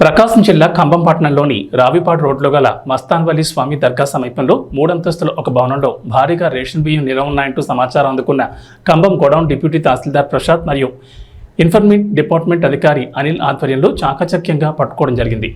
ప్రకాశం జిల్లా ఖమ్మం పట్టణంలోని రావిపాడు రోడ్లో గల మస్తాన్వలి స్వామి దర్గా సమీపంలో మూడంతస్తుల ఒక భవనంలో భారీగా రేషన్ బియ్యం నిల్వ ఉన్నాయంటూ సమాచారం అందుకున్న ఖమ్మం గోడౌన్ డిప్యూటీ తహసీల్దార్ ప్రసాద్ మరియు ఇన్ఫర్మేట్ డిపార్ట్మెంట్ అధికారి అనిల్ ఆధ్వర్యంలో చాకచక్యంగా పట్టుకోవడం జరిగింది.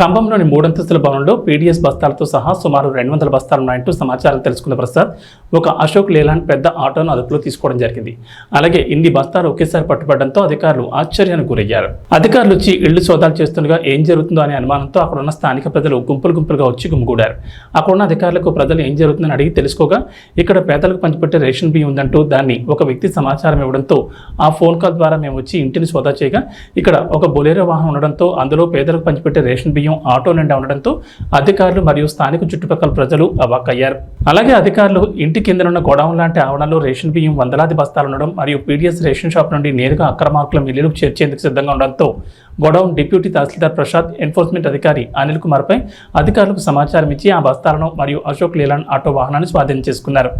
ఖమ్మంలోని మూడంతస్తుల భవనంలో పీడీఎస్ బస్తాలతో సహా సుమారు రెండు వందల బస్తాలు ఉన్నాయంటూ సమాచారం తెలుసుకున్న ప్రసాద్ ఒక అశోక్ లేలాండ్ పెద్ద ఆటోను అదుపులో తీసుకోవడం జరిగింది. అలాగే ఇన్ని బస్తాలు ఒకేసారి పట్టుబడడంతో అధికారులు ఆశ్చర్యానికి గురయ్యారు. అధికారులు వచ్చి ఇళ్ళు సోదాలు చేస్తుండగా ఏం జరుగుతుందో అనే అనుమానంతో అక్కడ ఉన్న స్థానిక ప్రజలు గుంపులు గుంపులుగా వచ్చి గుమిగూడారు. అక్కడ ఉన్న అధికారులకు ప్రజలు ఏం జరుగుతుందని అడిగి తెలుసుకోగా ఇక్కడ పేదలకు పంచిపెట్టే రేషన్ బియ్యం ఉందంటూ దాన్ని ఒక వ్యక్తి సమాచారం ఇవ్వడంతో ఆ ఫోన్ కాల్ ద్వారా మేము వచ్చి ఇంటిని సోదా చేయగా ఇక్కడ ఒక బొలేరో వాహనం ఉండడంతో అందులో పేదలకు పంచిపెట్టే రేషన్ బియ్యం ఆటో నిండా ఉండడంతో అధికారులు మరియు స్థానిక చుట్టుపక్కల ప్రజలు అవాక్కయ్యారు అలాగే అధికారులు ఇంటి కిందనున్న గోడౌన్ లాంటి ఆవరణలో రేషన్ బియ్యం వందలాది బస్తాలు ఉండడం మరియు పీడిఎస్ రేషన్ షాప్ నుండి నేరుగా అక్రమార్కుల మిల్లులకు చేర్చేందుకు సిద్ధంగా ఉండడంతో godown deputy tahsildar Prasad enforcement అధికారి అనిల్ కుమార్పై అధికారులకు సమాచారం ఇచ్చి ఆ బస్తాలను మరియు అశోక్ లేలాండ్ ఆటో వాహనాన్ని స్వాధీనం చేసుకున్నారు.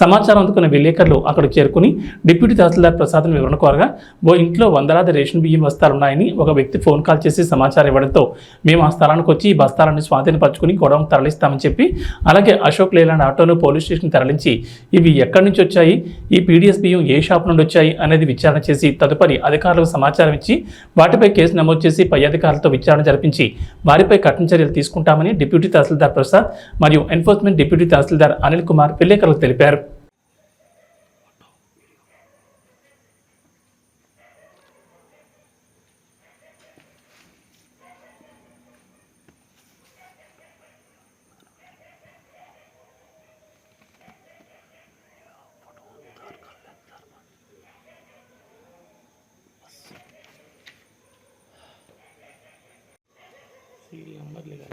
సమాచారం అందుకున్న విలేకరులు అక్కడికి చేరుకుని డిప్యూటీ తహసీల్దార్ ప్రసాద్ను వివరణ కోరగా ఓ ఇంట్లో వందలాది రేషన్ బియ్యం బస్తాలు ఉన్నాయని ఒక వ్యక్తి ఫోన్ కాల్ చేసి సమాచారం ఇవ్వడంతో మేము ఆ స్థలానికి వచ్చి ఈ బస్తాలను స్వాధీనపరచుకుని గొడవ తరలిస్తామని చెప్పి అలాగే అశోక్ లేలాండ్ ఆటోను పోలీస్ స్టేషన్ తరలించి ఇవి ఎక్కడి నుంచి వచ్చాయి? ఈ పీడిఎస్ బియ్యం ఏ షాప్ నుండి వచ్చాయి? అనేది విచారణ చేసి తదుపరి అధికారులకు సమాచారం ఇచ్చి వాటిపై కేసు నమోదు చేసి పై అధికారులతో విచారణ జరిపించి వారిపై కఠిన చర్యలు తీసుకుంటామని డిప్యూటీ తహసీల్దార్ ప్రసాద్ మరియు ఎన్ఫోర్స్మెంట్ డిప్యూటీ తహసీల్దార్ అనిల్ కుమార్ విలేకరులకు తెలిపారు. सीडी नंबर लिखा